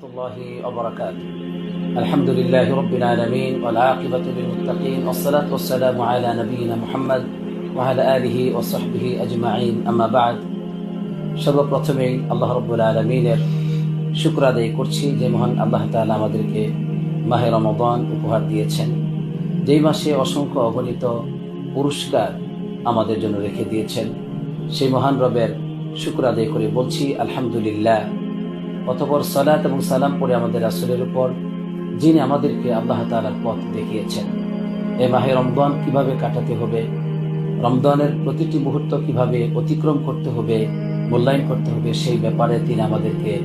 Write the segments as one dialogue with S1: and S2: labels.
S1: الله وبركاته الحمد لله رب العالمين والعاقبة للمتقين والصلاة والسلام على نبينا محمد وعلى آله وصحبه أجمعين أما بعد সর্বপ্রথমেই আল্লাহ রব্বুল আলমিনের শুক্র আদায় করছি যে মহান আল্লাহ তাআলা আমাদেরকে মাহে রমদান উপহার দিয়েছেন যেই মাসে অসংখ্য অগণিত পুরস্কার আমাদের জন্য রেখে দিয়েছেন সেই মহান রবের শুক্র আদায় করে বলছি আলহামদুলিল্লাহ অতপর সালাত এবং সালাম পড়ে আমাদের আসলের উপর, যিনি আমাদেরকে আল্লাহ তাআলার পথ দেখিয়েছেন। এ মাহে রমদান কীভাবে কাটাতে হবে? রমদানের প্রতিটি মুহূর্ত কীভাবে অতিক্রম করতে হবে, মূল্যায়ন করতে হবে, সেই ব্যাপারে তিনি আমাদেরকে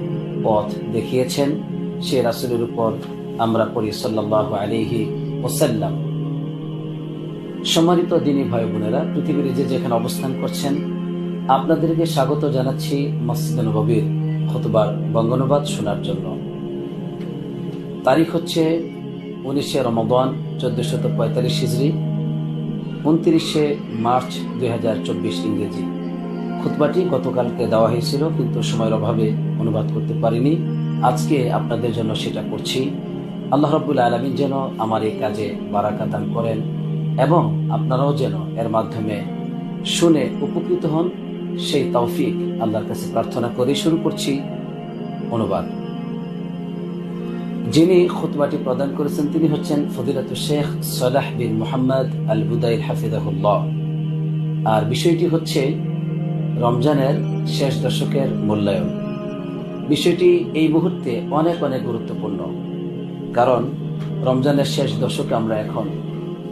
S1: পথ দেখিয়েছেন। সে রাসুলের উপর আমরা পড়ি সাল্লাহ আলিহি ওসাল্লাম সম্মানিত দিনী ভাই বোনেরা, পৃথিবীর যে যেখানে অবস্থান করছেন, আপনাদেরকে স্বাগত জানাচ্ছি মসজিদ নবীর খতবার বঙ্গানুবাদ শোনার জন্য। তারিখ হচ্ছে উনিশে রমদান চোদ্দশত পঁয়তাল্লিশ হিজড়ি উনত্রিশে মার্চ দুই হাজার চব্বিশ ইংরেজি। খুতবাটি গতকালকে দেওয়া হয়েছিল, কিন্তু সময়ের অভাবে অনুবাদ করতে পারিনি। আজকে আপনাদের জন্য সেটা করছি। আল্লাহ রব্বুল আলমিন যেন আমার এই কাজে বারাকা দান করেন এবং আপনারাও যেন এর মাধ্যমে শুনে উপকৃত হন। সেই তৌফিক আল্লাহর কাছে প্রার্থনা করে শুরু করছি। অনুবাদ। যিনি খুতবাটি প্রদান করেছেন, তিনি হচ্ছেন ফদিলাত শেখ সালাহ বিন মোহাম্মদ আল বুদাইল হাফিদাহুল্লাহ আর বিষয়টি হচ্ছে রমজানের শেষ দশকের মূল্যায়ন। বিষয়টি এই মুহূর্তে অনেক অনেক গুরুত্বপূর্ণ। কারণ রমজানের শেষ দশকে আমরা এখন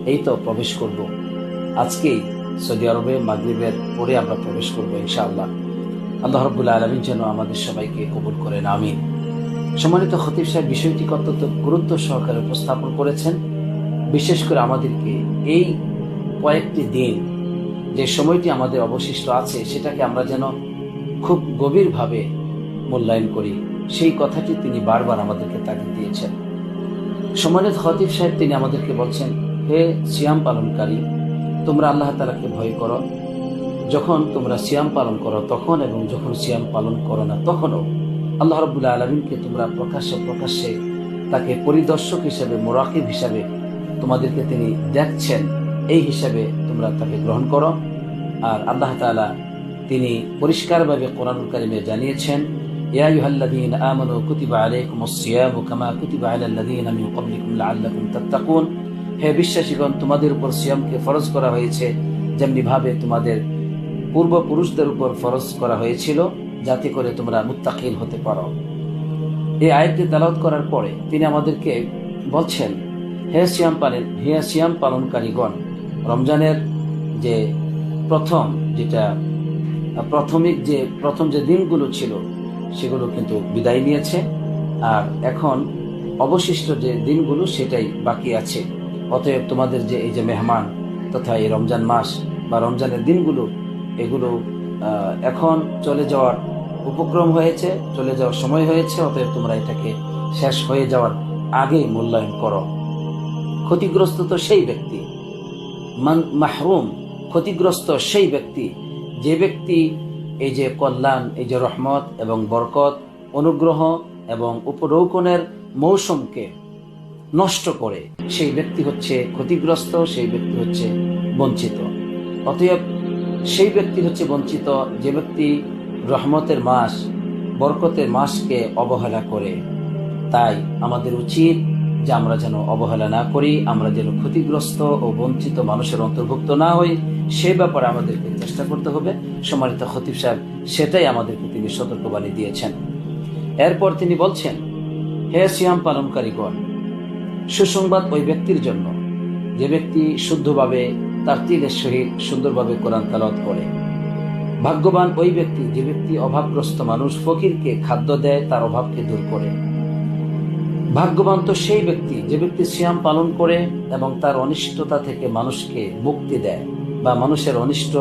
S1: এই তো প্রবেশ করব। আজকেই সৌদি আরবে মাগরীবের পরে আমরা প্রবেশ করব ইনশাআল্লাহ। আল্লাহ রব্বুল্লা আলমিন যেন আমাদের সবাইকে কবুল করেন, আমিন। সম্মানিত খতিব সাহেব, বিষয়টি অত্যন্ত গুরুত্ব সহকারে উপস্থাপন করেছেন। বিশেষ করে আমাদেরকে এই কয়েকটি দিন, যে সময়টি আমাদের অবশিষ্ট আছে, সেটাকে আমরা যেন খুব গভীরভাবে মূল্যায়ন করি। সেই কথাটি তিনি বারবার আমাদেরকে তাগিদ দিয়েছেন। সম্মানিত খতিব সাহেব, তিনি আমাদেরকে বলছেন, হে সিয়াম পালনকারী তোমরা আল্লাহ তালাকে ভয় করো। যখন তোমরা সিয়াম পালন করো তখন এবং যখন সিয়াম পালন করো না তখনও আল্লাহ রবুল্লা আলমিনকে তোমরা প্রকাশ্যে প্রকাশ্যে তাকে পরিদর্শক হিসাবে, মোরাকিব হিসাবে তোমাদেরকে তিনি দেখছেন, এই হিসাবে তোমরা তাকে গ্রহণ করো। আর আল্লাহ তালা তিনি পরিষ্কারভাবে কোরআনুল কারিমে জানিয়েছেন ইয়াইহাল্লাদিন আমানু কুতিবা আলাইকুম সিয়াম কামা কুতিবা আলাল্লাদিন আমি কবলিকুম লাআল্লাকুম তাত্তাকুন। হে বিশ্বাসীগণ, তোমাদের উপর সিয়ামকে ফরজ করা হয়েছে, যেমনি ভাবে তোমাদের পূর্বপুরুষদের উপর ফরজ করা হয়েছিল, যাতে করে তোমরা মুত্তাকিল হতে পারো। এই আয়াতটি তালাওয়াত করার পরে তিনি আমাদেরকে বলছেন, হে সিয়াম পালন হে সিয়াম পালনকারীগণ, রমজানের যে প্রথম যেটা, প্রাথমিক যে, প্রথম যে দিনগুলো ছিল, সেগুলো কিন্তু বিদায় নিয়েছে। আর এখন অবশিষ্ট যে দিনগুলো সেটাই বাকি আছে। অতএব তোমাদের যে এই যে মেহমান তথা এই রমজান মাস বা রমজানের দিনগুলো, এগুলো এখন চলে যাওয়ার উপক্রম হয়েছে, চলে যাওয়ার সময় হয়েছে, অতএব তোমরা এটাকে শেষ হয়ে যাওয়ার আগেই মূল্যায়ন করো। ক্ষতিগ্রস্ত তো সেই ব্যক্তি। মাহরুম, ক্ষতিগ্রস্ত সেই ব্যক্তি। যে ব্যক্তি এই যে কল্যাণ, এই যে রহমত এবং বরকত, অনুগ্রহ এবং উপরৌকনের মৌসুমকে নষ্ট করে, সেই ব্যক্তি হচ্ছে ক্ষতিগ্রস্ত, সেই ব্যক্তি হচ্ছে বঞ্চিত। অতএব সেই ব্যক্তি হচ্ছে বঞ্চিত, যে ব্যক্তি রহমতের মাস, বরকতের মাসকে অবহেলা করে। তাই আমাদের উচিত যে আমরা যেন অবহেলা না করি, আমরা যেন ক্ষতিগ্রস্ত ও বঞ্চিত মানুষের অন্তর্ভুক্ত না হই, সে ব্যাপারে আমাদেরকে চেষ্টা করতে হবে। সম্মানিত খতিব সাহেব, সেটাই আমাদেরকে তিনি সতর্কবাণী দিয়েছেন। এরপর তিনি বলছেন, হে সিয়াম পালনকারীগণ সুসংবাদ ওই ব্যক্তির জন্য। যে ব্যক্তি শুদ্ধভাবে তার তিলের সহিত সুন্দরভাবে কোরআন তালাত করে। ভাগ্যবান ওই ব্যক্তি, যে ব্যক্তি অভাবগ্রস্ত মানুষ, ফকিরকে খাদ্য দেয়, তার অভাবকে দূর করে। ভাগ্যবান তো সেই ব্যক্তি, যে ব্যক্তি সিয়াম পালন করে এবং তার অনিষ্টতা থেকে মানুষকে মুক্তি দেয় বা মানুষের অনিষ্ট,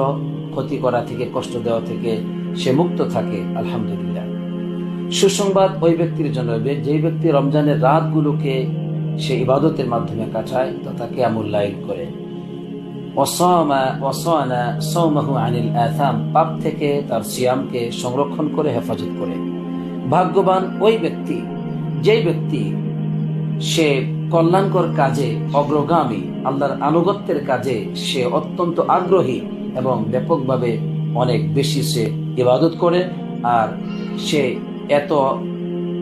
S1: ক্ষতি করা থেকে, কষ্ট দেওয়া থেকে সে মুক্ত থাকে, আলহামদুলিল্লাহ। সুসংবাদ ওই ব্যক্তির জন্য, যে ব্যক্তি রমজানের রাতগুলোকে সে ইবাদতের মাধ্যমে কাটায় তথা কেয়ামুল্লাইল করে। আনিল পাপ থেকে তার সিয়ামকে সংরক্ষণ করে হেফাজত করে। ভাগ্যবান ওই ব্যক্তি, যেই ব্যক্তি সে কল্যাণকর কাজে অগ্রগামী, আল্লাহর আনুগত্যের কাজে সে অত্যন্ত আগ্রহী এবং ব্যাপকভাবে অনেক বেশি সে ইবাদত করে, আর সে এত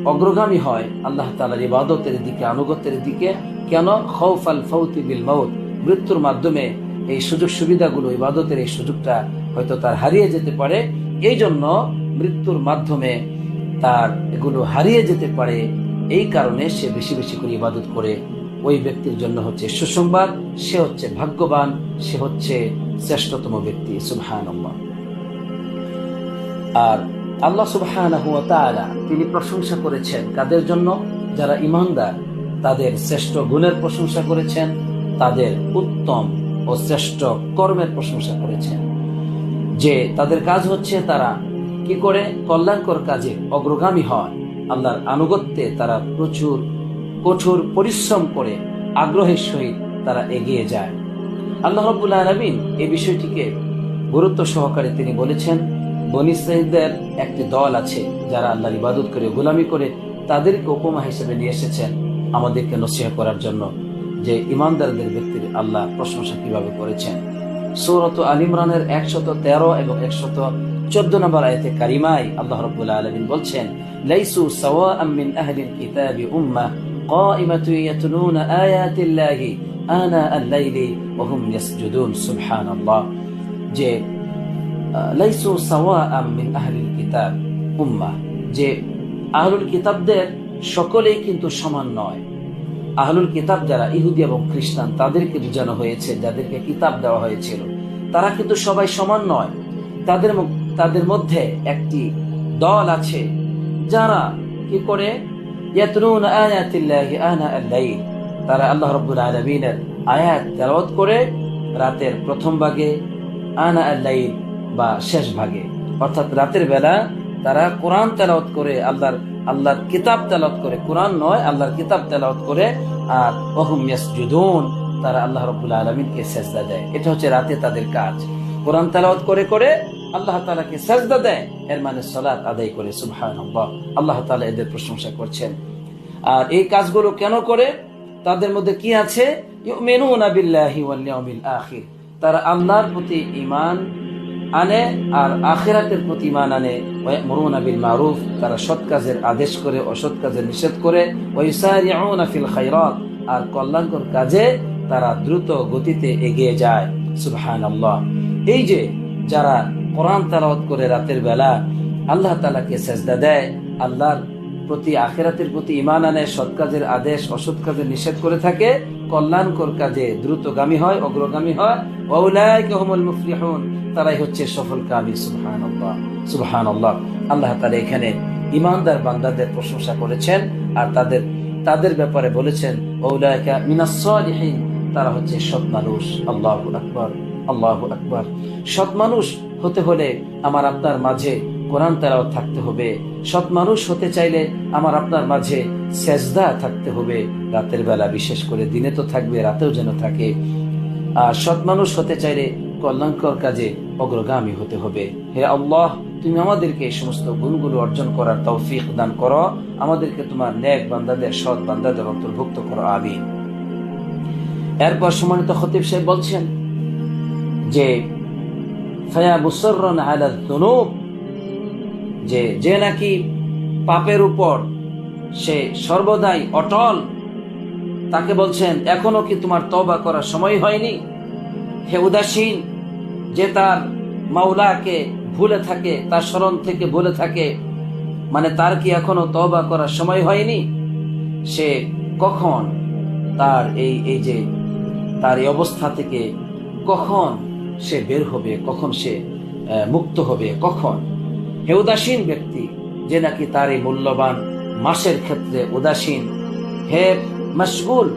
S1: অগ্রগামী হয়। আল্লাহ তালার ইবাদতের দিকে, আনুগত্যের দিকে। কেন? খৌফ আল ফৌতি বিল মৌত। মৃত্যুর মাধ্যমে এই সুযোগ সুবিধাগুলো, ইবাদতের এই সুযোগটা হয়তো তার হারিয়ে যেতে পারে। এই জন্য মৃত্যুর মাধ্যমে তার এগুলো হারিয়ে যেতে পারে। এই কারণে সে বেশি বেশি করে ইবাদত করে। ওই ব্যক্তির জন্য হচ্ছে সুসংবাদ, সে হচ্ছে ভাগ্যবান, সে হচ্ছে শ্রেষ্ঠতম ব্যক্তি। সুবহান আর আল্লাহ সুবহান তিনি প্রশংসা করেছেন কাদের জন্য, যারা ইমানদার তাদের শ্রেষ্ঠ গুণের প্রশংসা করেছেন, তাদের উত্তম ও শ্রেষ্ঠ কর্মের প্রশংসা করেছেন। যে তাদের কাজ হচ্ছে তারা কি করে? কল্যাণকর কাজে অগ্রগামী হয় আল্লাহর আনুগত্যে তারা প্রচুর কঠোর পরিশ্রম করে আগ্রহের সহিত তারা এগিয়ে যায়। আল্লাহ রবুল্লাহ আলমিন এই বিষয়টিকে গুরুত্ব সহকারে তিনি বলেছেন বনি ইসরাইলদের একটি দল আছে যারা আল্লাহর ইবাদত করে গোলামি করে তাদেরকে উপমা হিসেবে নিয়ে এসেছেন আমাদেরকে নসিহা করার জন্য যে ইমানদারদের ব্যক্তির আল্লাহ প্রশংসা কিভাবে করেছেন সৌরত আল ইমরানের একশত তেরো এবং একশত চোদ্দ নম্বর আয়তে কারিমাই আল্লাহ রবুল্লাহ আলমিন বলছেন লাইসু সাওয়া মিন আহলিল কিতাবি উম্মাহ قائمة يتلون آيات الله آناء الليل وهم يسجدون سبحان الله যে লাইসু সাওয়া মিন আহলিল কিতাব। উম্মাহ যে আহলুল কিতাবদের সকলেই কিন্তু সমান নয়। আহলুল কিতাব যারা ইহুদি এবং খ্রিস্টান, তাদেরকে বোঝানো হয়েছে, যাদেরকে কিতাব দেওয়া হয়েছিল। তারা কিন্তু সবাই সমান নয়। তাদের তাদের মধ্যে একটি দল আছে যারা কি করে? তারা আল্লাহ রাব্বুল আলামিনের আয়াত তেলাওয়াত করে রাতের প্রথম ভাগে আনা আল-লাইল বা শেষ ভাগে। অর্থাৎ রাতের বেলা তারা কোরআন তেলাওয়াত করে আল্লাহর আল্লাহর কিতাব তেলাওয়াত করে। কোরআন নয়, আল্লাহর কিতাব তেলাওয়াত করে। আর ওহুম ইয়াসজুদুন, তারা আল্লাহ রাব্বুল আলামিনকে সেজদা দেয়। এটা হচ্ছে রাতে তাদের কাজ। কোরআন তেলাওয়াত করে করে আল্লাহ তালাকে সাজদা দেয়। এর মানে সলাৎ আদায় করে সুবহান আল্লাহ তালা এদের প্রশংসা করছেন। আর এই কাজগুলো কেন করে? তাদের মধ্যে কি আছে? তারা আল্লাহর প্রতি ইমান আনে আর আখেরাতের প্রতি ইমান আনে। মরুন আবিল মারুফ, তারা সৎ কাজের আদেশ করে, অসৎ কাজের নিষেধ করে। ফিল খাইরত আর কল্যাণকর কাজে তারা দ্রুত গতিতে এগিয়ে যায়। সুবহান এই যে যারা কোরআন তালাওয়াত করে রাতের বেলা, আল্লাহ তালাকে সেজদা দেয়, আল্লাহর প্রতি আখেরাতের প্রতি ইমান আনে, সৎ কাজের আদেশ, অসৎ কাজের নিষেধ করে থাকে, কল্যাণকর কাজে দ্রুতগামী হয়, অগ্রগামী হয়। তারাই হচ্ছে সফল কামী সুবহান সুবহান আল্লাহ তালা এখানে ইমানদার বান্দাদের প্রশংসা করেছেন আর তাদের তাদের ব্যাপারে বলেছেন ওলাইকা মিনাসলিহীন তারা হচ্ছে সৎ মানুষ। আল্লাহ আকবর আল্লাহ আকবর। সৎ মানুষ হতে হলে আমার আপনার মাঝে কোরআন তেরাও থাকতে হবে। সৎ মানুষ হতে চাইলে আমার আপনার মাঝে সেজদা থাকতে হবে। রাতের বেলা বিশেষ করে দিনে তো থাকবে, রাতেও যেন থাকে। আর সৎ মানুষ হতে চাইলে কল্যাণকর কাজে অগ্রগামী হতে হবে। হে আল্লাহ, তুমি আমাদেরকে এই সমস্ত গুণগুলো অর্জন করার তৌফিক দান করো। আমাদেরকে তোমার ন্যাক বান্দাদের, সৎ বান্দাদের অন্তর্ভুক্ত করো। আমিন। এরপর সম্মানিত খতিব সাহেব বলছেন যে যে যে নাকি পাপের উপর সে সর্বদাই অটল, তাকে বলছেন, এখনও কি তোমার তবা করার সময় হয়নি? হে উদাসীন, যে তার মাওলাকে ভুলে থাকে, তার স্মরণ থেকে ভুলে থাকে মানে তার কি এখনও তবা করার সময় হয়নি? সে কখন তার এই এই যে, তার এই অবস্থা থেকে কখন সে বের হবে? কখন সে মুক্ত হবে? কখন? হে উদাসীন ব্যক্তি, যে নাকি তার এই মূল্যবান মাসের ক্ষেত্রে উদাসীন, হে মশগুল,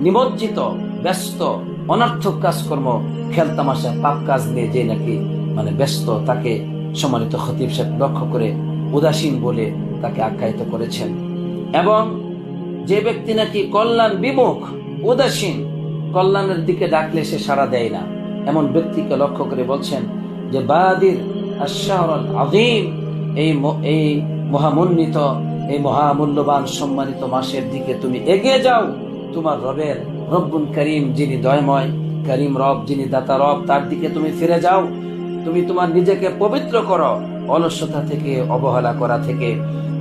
S1: নিমজ্জিত, ব্যস্ত, অনার্থক কাজকর্ম খেলতামাশা পাপ কাজ নিয়ে যে নাকি মানে ব্যস্ত, তাকে সম্মানিত খতিব সাহেব লক্ষ্য করে উদাসীন বলে তাকে আখ্যায়িত করেছেন। এবং যে ব্যক্তি নাকি কল্যাণ বিমুখ, উদাসীন, কল্যাণের দিকে ডাকলে সে সাড়া দেয় না। এমন ব্যক্তিকে লক্ষ্য করে বলছেন যে বাদির আদিম এই এই মহামন্বিত, এই মহামূল্যবান সম্মানিত মাসের দিকে তুমি এগিয়ে যাও। তোমার রবের রব্বুন করিম যিনি দয়ময়, করিম রব যিনি দাতা রব, তার দিকে তুমি ফিরে যাও। তুমি তোমার নিজেকে পবিত্র করো, অলসতা থেকে, অবহেলা করা থেকে।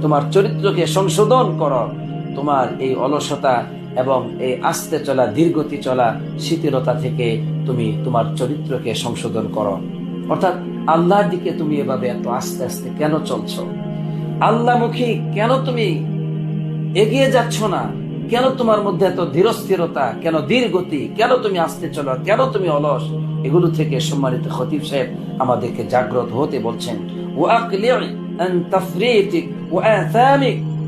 S1: তোমার চরিত্রকে সংশোধন করো। তোমার এই অলসতা এবং এই আস্তে চলা, দীর্ঘতি চলা, শিথিলতা থেকে তুমি তোমার চরিত্রকে সংশোধন করো। অর্থাৎ আল্লাহর দিকে তুমি এভাবে এত আস্তে আস্তে কেন চলছো? আল্লাহমুখী কেন তুমি এগিয়ে যাচ্ছ না? কেন তোমার মধ্যে এত ধীরস্থিরতা? কেন দীর্ঘতি কেন তুমি আসতে চলো? কেন তুমি অলস? এগুলো থেকে সম্মানিত খতিব সাহেব আমাদেরকে জাগ্রত হতে বলছেন। ও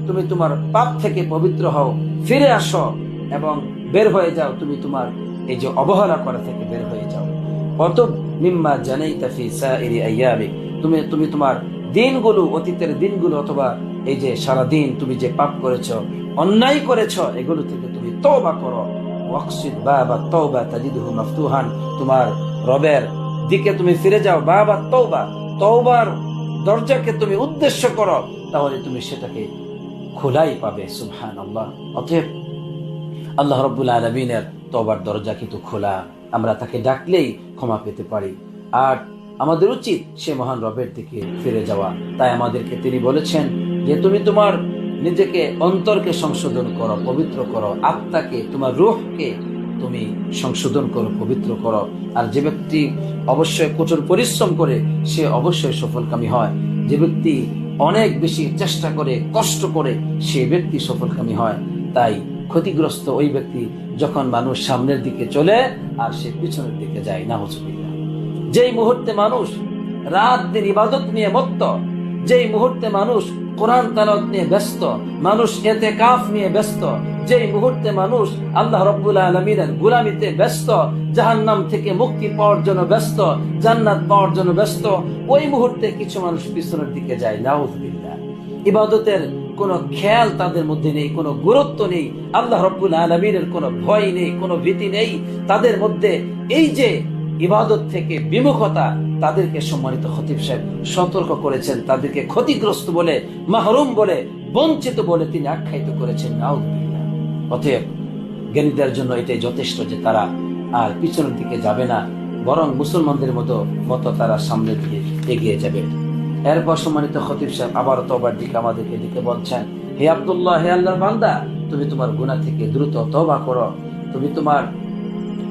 S1: তুমি তোমার পাপ থেকে পবিত্র হও, ফিরে আসো এবং বের হয়ে যাও। তুমি তোমার এই যে অবহেলা করা থেকে বের হয়ে যাও। অত মিম্মা জানাই তাফি সাইরি আইয়ামি, তুমি তুমি তোমার দিনগুলো, অতীতের দিনগুলো অথবা এই যে সারা দিন তুমি যে পাপ করেছ, অন্যায় করেছ, এগুলো থেকে তুমি তওবা করো। ওয়াকসিদ বাবা তওবা তাজিদুহু মাফতুহান, তোমার রবের দিকে তুমি ফিরে যাও, বাবা তওবা, তওবার দরজাকে তুমি উদ্দেশ্য করো, তাহলে তুমি সেটাকে খোলাই পাবে সুবহান আল্লাহ অতএব আল্লাহ রব্বুল আলমিনের তবার দরজা কিন্তু খোলা। আমরা তাকে ডাকলেই ক্ষমা পেতে পারি। আর আমাদের উচিত সে মহান রবের দিকে ফিরে যাওয়া। তাই আমাদেরকে তিনি বলেছেন যে, তুমি তোমার নিজেকে অন্তরকে সংশোধন করো, পবিত্র করো। আত্মাকে, তোমার রুহকে তুমি সংশোধন করো, পবিত্র করো। আর যে ব্যক্তি অবশ্যই কঠোর পরিশ্রম করে, সে অবশ্যই সফলকামী হয়। যে ব্যক্তি অনেক বেশি চেষ্টা করে, কষ্ট করে, সে ব্যক্তি সফলকামী হয়। তাই ক্ষতিগ্রস্ত ওই ব্যক্তি যখন মানুষ সামনের দিকে চলে আর সে পিছনের দিকে যায় না হুজুবিল্লা যেই মুহূর্তে মানুষ রাত দিন ইবাদত নিয়ে মত্ত, যেই মুহূর্তে মানুষ কোরআন তালত নিয়ে ব্যস্ত, মানুষ এতে কাফ নিয়ে ব্যস্ত, যেই মুহূর্তে মানুষ আল্লাহ রব্বুল আলমিনের গুলামিতে ব্যস্ত, জাহান্নাম থেকে মুক্তি পাওয়ার জন্য ব্যস্ত, জান্নাত পাওয়ার জন্য ব্যস্ত, ওই মুহূর্তে কিছু মানুষ পিছনের দিকে যায় নাউজবিল্লা ইবাদতের কোনো খেয়াল তাদের মধ্যে নেই, কোনো গুরুত্ব নেই, আল্লাহ রব্বুল আলমিনের কোনো ভয় নেই, কোনো ভীতি নেই। তাদের মধ্যে এই যে ইবাদত থেকে বিমুখতা, তাদেরকে সম্মানিত খতিব সাহেব সতর্ক করেছেন, তাদেরকে ক্ষতিগ্রস্ত বলে, মাহরুম বলে, বঞ্চিত বলে তিনি আখ্যায়িত করেছেন। নাউদ্দিল্লা অতএব জ্ঞানীদের জন্য এটাই যথেষ্ট যে তারা আর পিছনের দিকে যাবে না, বরং মুসলমানদের মতো মতো তারা সামনের দিকে এগিয়ে যাবে। এরপর সম্মানিত খতিব সাহেব আবার তবার দিকে আমাদেরকে দিকে বলছেন, হে আব্দুল্লাহ, হে আল্লাহর বান্দা, তুমি তোমার গুণা থেকে দ্রুত তবা করো। তুমি তোমার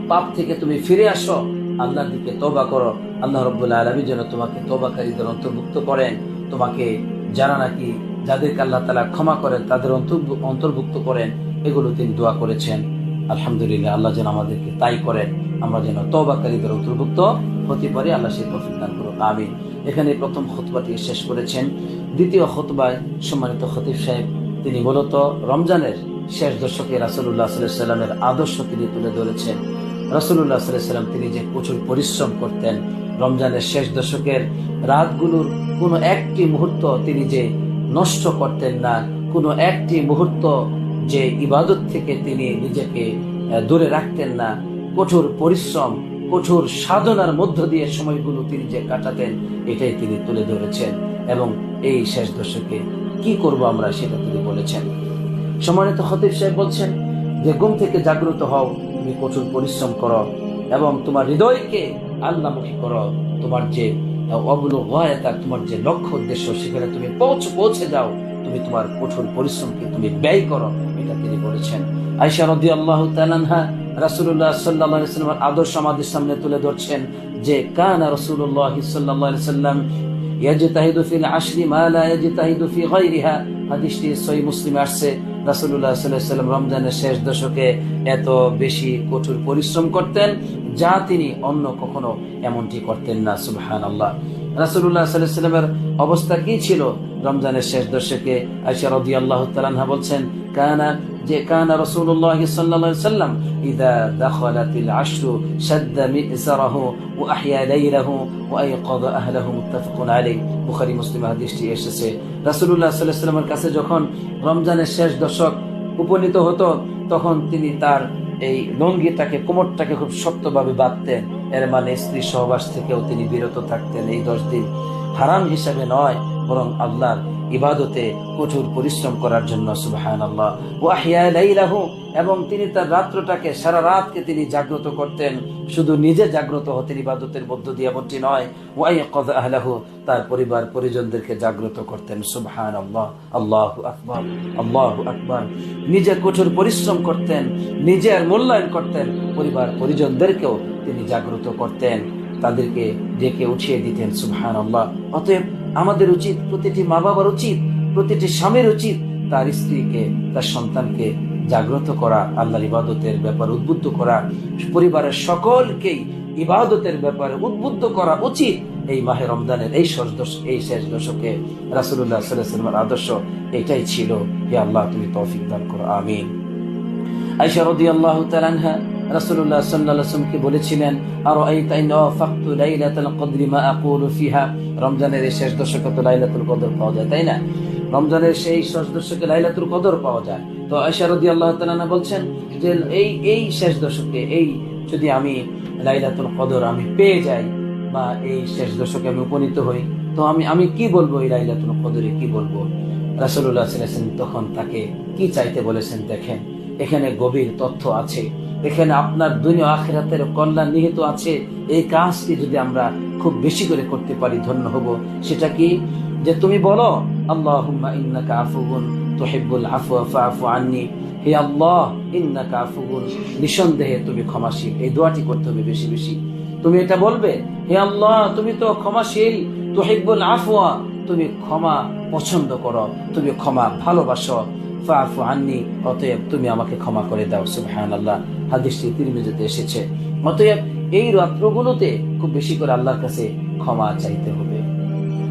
S1: পাপ থেকে তুমি ফিরে আসো। আল্লাহর দিকে তবা করো। আল্লাহ রব্বুল্লাহ আলমী যেন তোমাকে তবাকারীদের অন্তর্ভুক্ত করেন। তোমাকে যারা নাকি যাদেরকে আল্লাহ তালা ক্ষমা করেন, তাদের অন্তর্ভুক্ত করেন। এগুলো তিনি দোয়া করেছেন। আলহামদুলিল্লাহ, আল্লাহ যেন আমাদেরকে তাই করেন। আমরা যেন তবাকারীদের অন্তর্ভুক্ত হতে পারি। আল্লাহ সেই তফিক দান করুন আমিন। এখানে প্রথম খতবাটি শেষ করেছেন। দ্বিতীয় খতবায় সম্মানিত খতিব সাহেব, তিনি মূলত রমজানের শেষ দশকে রাসুল্লাহ সাল্লামের আদর্শ তিনি তুলে ধরেছেন। রাসুল্লাহ সাল্লাম তিনি যে প্রচুর পরিশ্রম করতেন, রমজানের শেষ দশকের রাতগুলোর কোনো একটি মুহূর্ত তিনি যে নষ্ট করতেন না, কোনো একটি মুহূর্ত যে ইবাদত থেকে তিনি নিজেকে দূরে রাখতেন না, কঠোর পরিশ্রম কঠোর সাধনার মধ্য দিয়ে সময়গুলো তিনি যে কাটাতেন, এটাই তিনি তুলে ধরেছেন। এবং এই শেষ দশকে কি করব আমরা সেটা তিনি বলেছেন। সম্মানিত খতিব সাহেব বলছেন যে, ঘুম থেকে জাগ্রত হও, তুমি কঠোর পরিশ্রম করো এবং তোমার হৃদয়কে আল্লামুখী করো। তোমার যে অবলতা তোমার যে লক্ষ্য উদ্দেশ্য, সেখানে তুমি পৌঁছ, পৌঁছে যাও। তুমি তোমার কঠোর পরিশ্রমকে তুমি ব্যয় করো। এটা তিনি বলেছেন। আইসা রদি আল্লাহ তালানহা রাসুল্লাহ সাল্লাহ আদর্শ আমাদের সামনে তুলে ধরছেন যে, কানা রসুল্লাহ সাল্লাহ সাল্লাম ইয়াজতাহিদু ফিল আশরি মা লা ইয়াজতাহিদু ফি গায়রিহা। হাদিসটি সহিহ মুসলিমে আসছে। রাসূলুল্লাহ সাল্লাল্লাহু আলাইহি সাল্লাম রমজানের শেষ দশকে এত বেশি কঠোর পরিশ্রম করতেন যা তিনি অন্য কখনো এমনটি করতেন না, সুবহানাল্লাহ। সাল্লাল্লাহু সাল্লামের অবস্থা কি ছিল? রমজানের শেষ দশকে আয়েশা রাদিয়াল্লাহু তাআলা বলছেন, কানা, যে কানা রাসূলুল্লাহ সাল্লাল্লাহু আলাইহি সাল্লাম ইযা দাখালাতিল আশরু শাদ্দা মি'সারাহু ওয়া আহয়া লাইলাহু ওয়া আইকাযা আহলাহু মুত্তাফাকুন আলাইহি। বুখারী, মুসলিম হাদিসটি এসেছে। রাসূলুল্লাহ সাল্লাল্লাহু সাল্লামের কাছে যখন রমজানের শেষ দশক উপনীত হতো, তখন তিনি তার এই লঙ্গিটাকে কোমরটাকে খুব শক্তভাবে বাঁধতেন এর মানে স্ত্রী সহবাস থেকেও তিনি বিরত থাকতেন এই দশ দিন। হারাম হিসাবে নয় বরং আল্লাহর ইবাদতে কঠোর পরিশ্রম করার জন্য সুবাহান আল্লাহ ওয়াহিয়া লাইলাহু, এবং তিনি তার রাত্রটাকে, সারা রাতকে তিনি জাগ্রত করতেন। শুধু নিজে জাগ্রত হতেন ইবাদতের মধ্য দিয়ে, এমনটি নয়। ওয়াই কদ আহলাহু, তার পরিবার পরিজনদেরকে জাগ্রত করতেন সুবহান আল্লাহ আল্লাহ আকবর আল্লাহ আকবর। নিজে কঠোর পরিশ্রম করতেন নিজের মূল্যায়ন করতেন, পরিবার পরিজনদেরকেও তিনি জাগ্রত করতেন। তাদেরকে ডেকে উঠিয়ে দিতেন সুবহান আল্লাহ অতএব আমাদের উচিত প্রতিটি মা বাবার উচিত, প্রতিটি স্বামীর উচিত তার স্ত্রীকে, তার সন্তানকে জাগ্রত করা, আল্লাহর ইবাদতের ব্যাপারে উদ্বুদ্ধ করা, পরিবারের সকলকেই ইবাদতের ব্যাপারে উদ্বুদ্ধ করা উচিত এই মাহে রমজানের এই এই শেষ দশকে রাসুল্লাহ সাল্লামের আদর্শ এটাই ছিল। আল্লাহ, তুমি তৌফিক দান করো, আমিন। আইসা রদি আল্লাহ তালানহা রাসূলুল্লাহ সাল্লাল্লাহু আলাইহি বলেছিলেন আরও এই তাই ফাকতু লাইলাতুল কদরি মা আকুলু ফিহা? রমজানের এই শেষ দশকে তো লাইলাতুল কদর পাওয়া যায়, তাই না? রমজানের সেই শেষ দশকে লাইলাতুল কদর পাওয়া যায়। তো আয়েশা রাদিয়াল্লাহু তাআলা বলছেন যে, এই এই শেষ দশকে, এই যদি আমি লাইলাতুল কদর আমি পেয়ে যাই বা এই শেষ দশকে আমি উপনীত হই, তো আমি আমি কি বলব এই লাইলাতুল কদরে, কি বলব? রাসূলুল্লাহ সাল্লাল্লাহু আলাইহি তখন তাকে কি চাইতে বলেছেন দেখেন। এখানে গভীর তথ্য আছে। এখানে আপনার দুনিয়া আখিরাতের কল্যাণ নিহিত আছে। এই কাজটি যদি আমরা খুব বেশি করে করতে পারি, ধন্য হব। সেটা কি? যে তুমি বলো, আল্লাহুম্মা ইন্নাকা আফুগুন তুহিব্বুল আফওয়া ফাআফু আন্নি। হে আল্লাহ, ইন্নাকা আফুগুন নিঃসন্দেহে তুমি ক্ষমাশীল। এই দোয়াটি করতে হবে বেশি বেশি। তুমি এটা বলবে, হে আল্লাহ, তুমি তো ক্ষমাশীল। তুহিব্বুল আফওয়া। তুমি ক্ষমা পছন্দ করো। তুমি ক্ষমা ভালোবাসো। ফাফু আননি, অতএব তুমি আমাকে ক্ষমা করে দাও সুবহান আল্লাহ হাদিসটি তিরমিজিতে এসেছে। অতএব এই রাত্রগুলোতে খুব বেশি করে আল্লাহর কাছে ক্ষমা চাইতে হবে।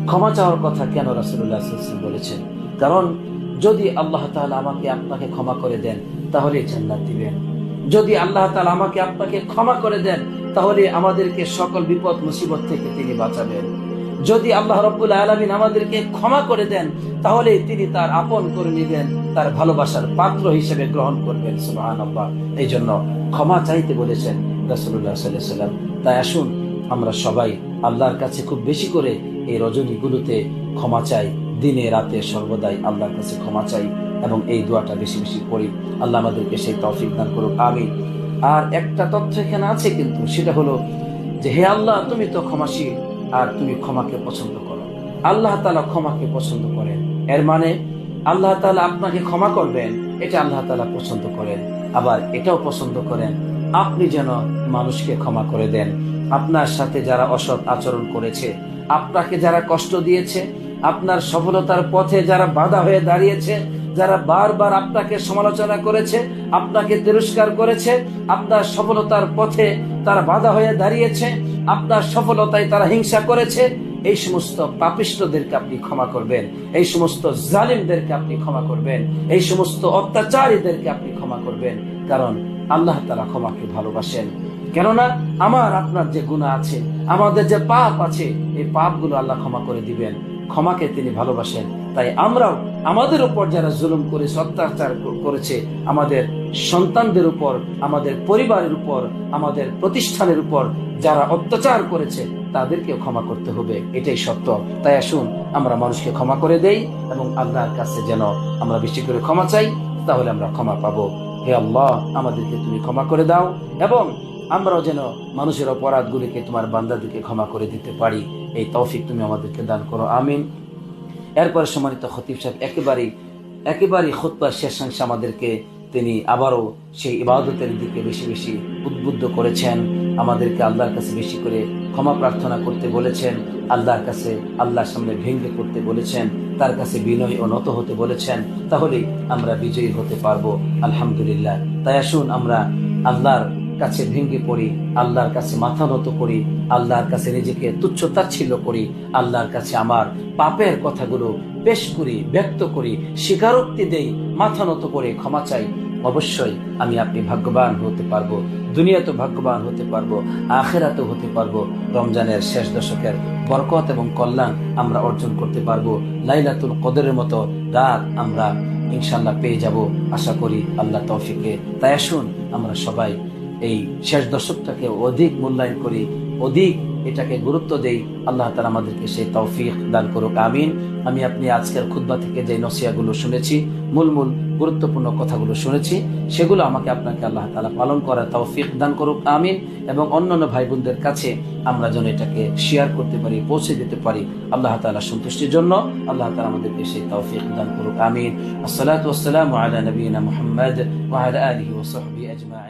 S1: ক্ষমা চাওয়ার কথা কেন বলেছেন? কারণ যদি আল্লাহ তাআলা আমাকে আপনাকে ক্ষমা করে দেন তাহলে জান্নাত দিবেন। যদি আল্লাহ তাআলা আমাকে আপনাকে ক্ষমা করে দেন, তাহলে আমাদেরকে সকল বিপদ মুসিবত থেকে তিনি বাঁচাবেন। যদি আল্লাহ রব্বুল আলমিন আমাদেরকে ক্ষমা করে দেন, তাহলে তিনি তার আপন করে নেবেন, তার ভালোবাসার পাত্র হিসেবে গ্রহণ করবেন সুবাহান আল্লাহ এই জন্য ক্ষমা চাইতে বলেছেন রাসুল্লাহ সাল্লাম তাই আসুন, আমরা সবাই আল্লাহর কাছে খুব বেশি করে এই রজনীগুলোতে ক্ষমা চাই, দিনে রাতে সর্বদাই আল্লাহর কাছে ক্ষমা চাই এবং এই দোয়াটা বেশি বেশি করি। আল্লাহ আমাদেরকে সেই তৌফিক দান করুক আমি আর একটা তথ্য এখানে আছে কিন্তু, সেটা হলো যে, হে আল্লাহ, তুমি তো ক্ষমাশীল। আর তুমি ক্ষমাকে পছন্দ করো। আল্লাহ তালা ক্ষমাকে পছন্দ করেন। এর মানে আল্লাহ তালা আপনাকে ক্ষমা করবেন, এটা আল্লাহ তালা পছন্দ করেন। আবার এটাও পছন্দ করেন, আপনি যেন মানুষকে ক্ষমা করে দেন। আপনার সাথে যারা অসৎ আচরণ করেছে, আপনাকে যারা কষ্ট দিয়েছে, আপনার সফলতার পথে যারা বাধা হয়ে দাঁড়িয়েছে যারা বারবার আপনাকে সমালোচনা করেছে, আপনাকে তিরস্কার করেছে, আপনার সফলতার পথে তারা বাধা হয়ে দাঁড়িয়েছে, আপনার সফলতায় তারা হিংসা করেছে, এই সমস্ত পাপিষ্টদেরকে আপনি ক্ষমা করবেন, এই সমস্ত জালিমদেরকে আপনি ক্ষমা করবেন, এই সমস্ত অত্যাচারীদেরকে আপনি ক্ষমা করবেন, কারণ আল্লাহ তারা ক্ষমাকে ভালোবাসেন। কেননা আমার আপনার যে গুণা আছে, আমাদের যে পাপ আছে, এই পাপগুলো আল্লাহ ক্ষমা করে দিবেন। ক্ষমাকে তিনি ভালোবাসেন। তাই আমরাও আমাদের উপর যারা জুলুম করেছে অত্যাচার করেছে, আমাদের সন্তানদের উপর, আমাদের পরিবারের উপর, আমাদের প্রতিষ্ঠানের উপর যারা অত্যাচার করেছে, তাদেরকেও ক্ষমা করতে হবে। এটাই সত্য। তাই আসুন, আমরা মানুষকে ক্ষমা করে দেই এবং আল্লাহর কাছে যেন আমরা বেশি করে ক্ষমা চাই, তাহলে আমরা ক্ষমা পাবো। হে আল্লাহ, আমাদেরকে তুমি ক্ষমা করে দাও এবং আমরাও যেন মানুষের অপরাধগুলিকে তোমার বান্দাদেরকে ক্ষমা করে দিতে পারি। এই তৌফিক তুমি আমাদেরকে দান করো, আমিন। এরপরে সম্মানিত খতিব সাহেব, একেবারেই একেবারেই খুতবার শেষাংশে আমাদেরকে তিনি আবারও সেই ইবাদতের দিকে বেশি বেশি উদ্বুদ্ধ করেছেন। আমাদেরকে আল্লাহর কাছে বেশি করে ক্ষমা প্রার্থনা করতে বলেছেন, আল্লাহর কাছে আল্লাহর সামনে ভেঙ্গে করতে বলেছেন, তার কাছে বিনয় ও নত হতে বলেছেন, তাহলেই আমরা বিজয়ী হতে পারব, আলহামদুলিল্লাহ। তাই আসুন আমরা আল্লাহর কাছে ভেঙ্গে পড়ি, আল্লাহর কাছে মাথা নত করি, আল্লাহর কাছে নিজেকে তুচ্ছ করি, আল্লাহর কাছে আমার পাপের কথাগুলো পেশ করি, ব্যক্ত করি, স্বীকারোক্তি দেই, মাথা নত করে ক্ষমা চাই। অবশ্যই আমি আপনি ভাগ্যবান হতে পারব দুনিয়াতে ভাগ্যবান হতে পারব, আখেরাতেও হতে পারব, রমজানের শেষ দশকের বরকত এবং কল্যাণ আমরা অর্জন করতে পারব, লাইলাতুল কদরের মতো রাত আমরা ইনশাল্লাহ পেয়ে যাব। আশা করি আল্লাহ তৌফিকে তাই আসুন, আমরা সবাই এই শেষ দশকটাকে অধিক মূল্যায়ন করি, অধিক এটাকে গুরুত্ব দেই। আল্লাহ তালা আমাদেরকে সেই তৌফিক দান করুক, আমিন। আমি আপনি আজকের খুদ্া থেকে যে নসিয়াগুলো শুনেছি, মূল মূল গুরুত্বপূর্ণ কথাগুলো শুনেছি, সেগুলো আমাকে আপনাকে আল্লাহ তালা পালন করার তৌফিক দান করুক, আমিন। এবং অন্যান্য ভাই বোনদের কাছে আমরা যেন এটাকে শেয়ার করতে পারি, পৌঁছে দিতে পারি আল্লাহ তালা সন্তুষ্টির জন্য। আল্লাহ তালা আমাদেরকে সেই তৌফিক দান করুক, আমিন। আসসালাতু আলা নবীনা মুহাম্মদ আলা